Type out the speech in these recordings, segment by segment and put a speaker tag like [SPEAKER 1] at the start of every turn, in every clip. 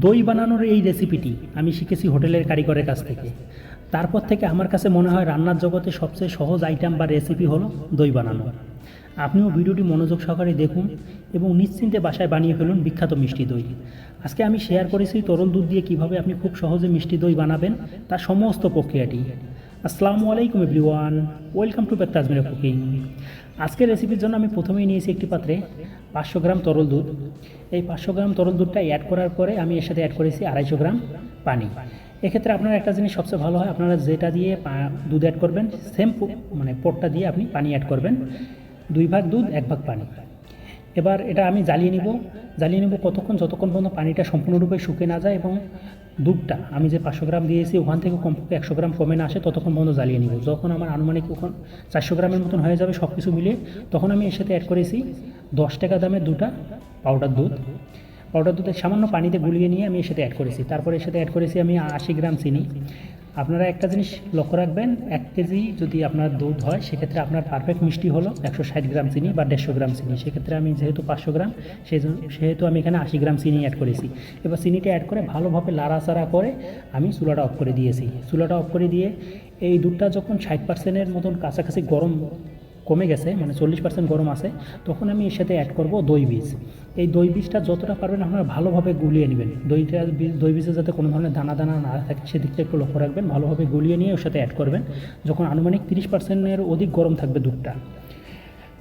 [SPEAKER 1] দই বানানোর এই রেসিপিটি আমি শিখেছি হোটেলের কারিগরের কাছ থেকে। তারপর থেকে আমার কাছে মনে হয় রান্নার জগতে সবচেয়ে সহজ আইটেম বা রেসিপি হলো দই বানানো। আপনিও ভিডিওটি মনোযোগ সহকারে দেখুন এবং নিশ্চিন্তে বাসায় বানিয়ে ফেলুন বিখ্যাত মিষ্টি দই। আজকে আমি শেয়ার করেছি তরল দুধ দিয়ে কীভাবে আপনি খুব সহজে মিষ্টি দই বানাবেন তার সমস্ত প্রক্রিয়াটি। আসসালামু আলাইকুম everyone, welcome to back Tajmira cooking. আজকের রেসিপির জন্য আমি প্রথমেই নিয়েছি একটি পাত্রে পাঁচশো গ্রাম তরল দুধ। এই পাঁচশো গ্রাম তরল দুধটা অ্যাড করার পরে আমি এর সাথে অ্যাড করেছি আড়াইশো গ্রাম পানি। এক্ষেত্রে আপনার একটা জিনিস সবচেয়ে ভালো হয়, আপনারা যেটা দিয়ে দুধ অ্যাড করবেন সেম মানে পোটটা দিয়ে আপনি পানি অ্যাড করবেন। দুই ভাগ দুধ, এক ভাগ পানি। এবার এটা আমি জ্বালিয়ে নিব। জ্বালিয়ে নিব কতক্ষণ? যতক্ষণ পর্যন্ত পানিটা সম্পূর্ণরূপে শুকে না যায় এবং দুধটা, আমি যে পাঁচশো গ্রাম দিয়েছি, ওখান থেকে কমপক্ষে একশো গ্রাম কমে না আসে, ততক্ষণ পর্যন্ত জ্বালিয়ে নিব। যখন আমার আনুমানিক ওখান চারশো গ্রামের মতন হয়ে যাবে সব কিছু মিলিয়ে, তখন আমি এর সাথে অ্যাড করেছি দশ টাকা দামের দুটা পাউডার দুধ। পাউডার দুধের সামান্য পানিতে গুলিয়ে নিয়ে আমি এর সাথে অ্যাড করেছি। তারপরে এর সাথে অ্যাড করেছি আমি আশি গ্রাম চিনি। আপনারা একটা জিনিস লক্ষ্য রাখবেন, এক কেজি যদি আপনার দুধ হয়, সেক্ষেত্রে আপনার পারফেক্ট মিষ্টি হলো একশো ষাট গ্রাম চিনি বা দেড়শো গ্রাম চিনি। সেক্ষেত্রে আমি যেহেতু পাঁচশো গ্রাম সেহেতু আমি এখানে আশি গ্রাম চিনি অ্যাড করেছি। এবার চিনিটা অ্যাড করে ভালোভাবে লাড়াচাড়া করে আমি চুলাটা অফ করে দিয়েছি। চুলাটা অফ করে দিয়ে এই দুধটা যখন ষাট পার্সেন্টের মতন কাছাকাছি গরম কমে গেছে মানে চল্লিশ পার্সেন্ট গরম আছে, তখন আমি এর সাথে অ্যাড করব দই বীজ। এই দই বীজটা যতটা পারবেন আপনারা ভালোভাবে গুলিয়ে নেবেন। দইটা বীজ- দই বীজে যাতে কোনো ধরনের দানা দানা না থাকে, সেদিকটা একটু লক্ষ্য রাখবেন, ভালোভাবে গুলিয়ে নিয়ে ওর সাথে অ্যাড করবেন। যখন আনুমানিক তিরিশ পার্সেন্টের অধিক গরম থাকবে দুধটা।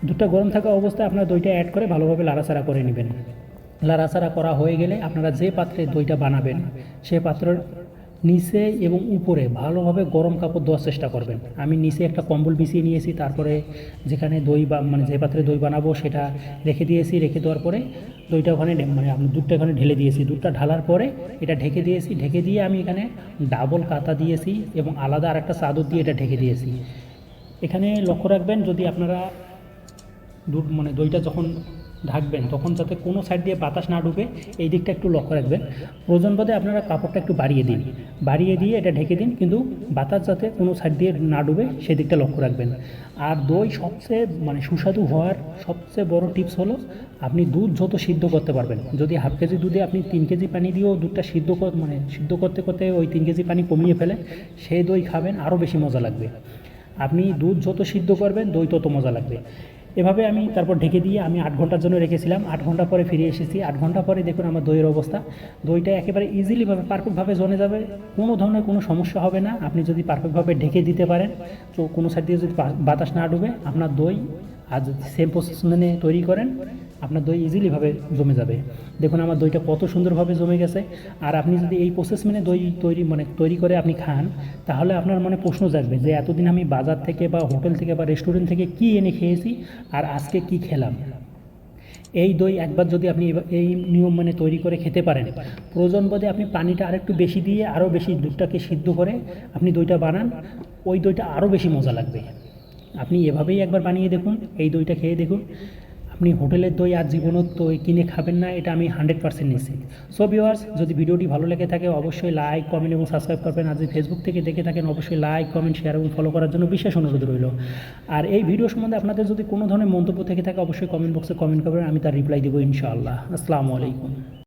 [SPEAKER 1] দুধটা গরম থাকা অবস্থায় আপনারা দইটা অ্যাড করে ভালোভাবে লাড়াচাড়া করে নেবেন। লাড়াচাড়া করা হয়ে গেলে আপনারা যে পাত্রে দইটা বানাবেন, সে পাত্রের নিচে এবং উপরে ভালোভাবে গরম কাপড় দেওয়ার চেষ্টা করবেন। আমি নিচে একটা কম্বল বিছিয়ে নিয়েছি, তারপরে যেখানে দই বা মানে যে পাত্রে দই বানাবো সেটা রেখে দিয়েছি। রেখে দেওয়ার পরে দইটা ওখানে মানে আমি দুধটা ওখানে ঢেলে দিয়েছি। দুধটা ঢালার পরে এটা ঢেকে দিয়েছি। ঢেকে দিয়ে আমি এখানে ডাবল কাতা দিয়েছি এবং আলাদা আরেকটা চাদর দিয়ে এটা ঢেকে দিয়েছি। এখানে লক্ষ্য রাখবেন, যদি আপনারা দুধ মানে দইটা যখন ঢাকবেন, তখন যাতে কোনো সাইড দিয়ে বাতাস না ঢুকে, এই দিকটা একটু লক্ষ্য রাখবেন। প্রয়োজন বোধে আপনারা কাপড়টা একটু বাড়িয়ে দিন। বাড়িয়ে দিয়ে এটা ঢেকে দিন, কিন্তু বাতাস যাতে কোনো সাইড দিয়ে না ডুবে সেই দিকটা লক্ষ্য রাখবেন। আর দই সবচেয়ে মানে সুস্বাদু হওয়ার সবচেয়ে বড় টিপস হলো, আপনি দুধ যত সিদ্ধ করতে পারবেন। যদি হাফ কেজি দুধে আপনি তিন কেজি পানি দিয়েও দুধটা সিদ্ধ মানে সিদ্ধ করতে করতে ওই তিন কেজি পানি কমিয়ে ফেলেন, সেই দই খাবেন আরও বেশি মজা লাগবে। আপনি দুধ যত সিদ্ধ করবেন, দই তত মজা লাগবে। এভাবে আমি তারপর ঢেকে দিয়ে আমি আট ঘণ্টার জন্য রেখেছিলাম। আট ঘণ্টা পরে ফিরে এসেছি। আট ঘণ্টা পরে দেখুন আমার দইয়ের অবস্থা। দইটা একেবারে ইজিলিভাবে পারফেক্টভাবে জমে যাবে। কোনো ধরনের কোনো সমস্যা হবে না। আপনি যদি পারফেক্টভাবে ঢেকে দিতে পারেন, তো কোনো সাইড দিয়ে যদি বাতাস না ডুবে আপনার দই আর যদি সেম প্রসেস মেনে তৈরি করেন। আপনার দই ইজিলিভাবে জমে যাবে। দেখুন, আমার দইটা কত সুন্দরভাবে জমে গেছে। আর আপনি যদি এই প্রসেস মেনে দই তৈরি মানে তৈরি করে আপনি খান, তাহলে আপনার মনে প্রশ্ন জাগবে যে এতদিন আমি বাজার থেকে বা হোটেল থেকে বা রেস্টুরেন্ট থেকে কি এনে খেয়েছি আর আজকে কি খেলাম? এই দই একবার যদি আপনি এই নিয়ম মানে তৈরি করে খেতে পারেন, প্রয়োজন বোধে আপনি পানিটা আরেকটু বেশি দিয়ে আরও বেশি দুধটাকে সিদ্ধ করে আপনি দইটা বানান, ওই দইটা আরও বেশি মজা লাগবে। আপনি এভাবেই একবার বানিয়ে দেখুন, এই দইটা খেয়ে দেখুন। আপনি হোটেলের দই আর জীবনের দই কিনে খাবেন না, এটা আমি হান্ড্রেড পার্সেন্ট নিশ্চিত। সো ভিওয়ার্স যদি ভিডিওটি ভালো লেগে থাকে, অবশ্যই লাইক কমেন্ট এবং সাবস্ক্রাইব করবেন। আর যদি ফেসবুক থেকে দেখে থাকেন, অবশ্যই লাইক কমেন্ট শেয়ার এবং ফলো করার জন্য বিশেষ অনুরোধ রইল। আর এই ভিডিও সম্বন্ধে আপনাদের যদি কোনো ধরনের মন্তব্য থেকে থাকে, অবশ্যই কমেন্ট বক্সে কমেন্ট করবেন, আমি তার রিপ্লাই দেবো ইনশাআল্লাহ। আসসালামু আলাইকুম।